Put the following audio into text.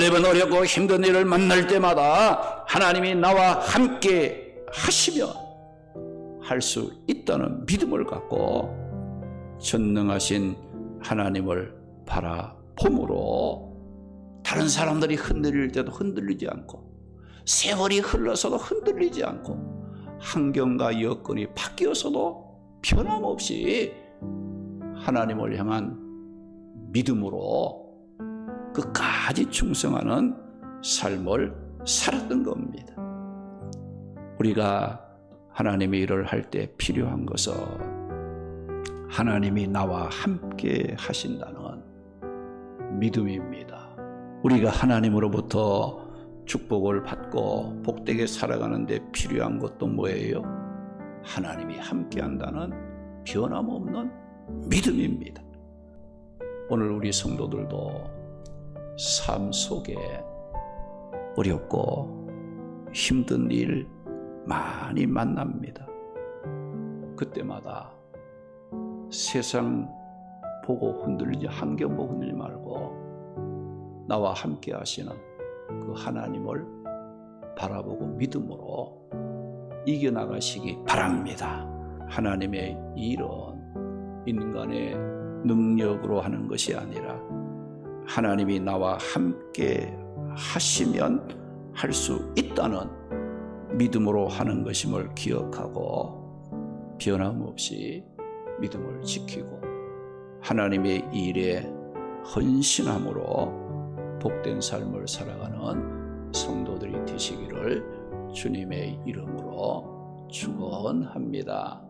작은 어렵고 힘든 일을 만날 때마다 하나님이 나와 함께 하시며 할 수 있다는 믿음을 갖고 전능하신 하나님을 바라봄으로 다른 사람들이 흔들릴 때도 흔들리지 않고 세월이 흘러서도 흔들리지 않고 환경과 여건이 바뀌어서도 변함없이 하나님을 향한 믿음으로 끝까지 충성하는 삶을 살았던 겁니다. 우리가 하나님의 일을 할 때 필요한 것은 하나님이 나와 함께 하신다는 믿음입니다. 우리가 하나님으로부터 축복을 받고 복되게 살아가는데 필요한 것도 뭐예요? 하나님이 함께 한다는 변함없는 믿음입니다. 오늘 우리 성도들도 삶 속에 어렵고 힘든 일 많이 만납니다. 그때마다 세상 보고 흔들리지 환경 보고 흔들리지 말고 나와 함께 하시는 그 하나님을 바라보고 믿음으로 이겨나가시기 바랍니다. 하나님의 일은 인간의 능력으로 하는 것이 아니라 하나님이 나와 함께 하시면 할 수 있다는 믿음으로 하는 것임을 기억하고 변함없이 믿음을 지키고 하나님의 일에 헌신함으로 복된 삶을 살아가는 성도들이 되시기를 주님의 이름으로 축원합니다.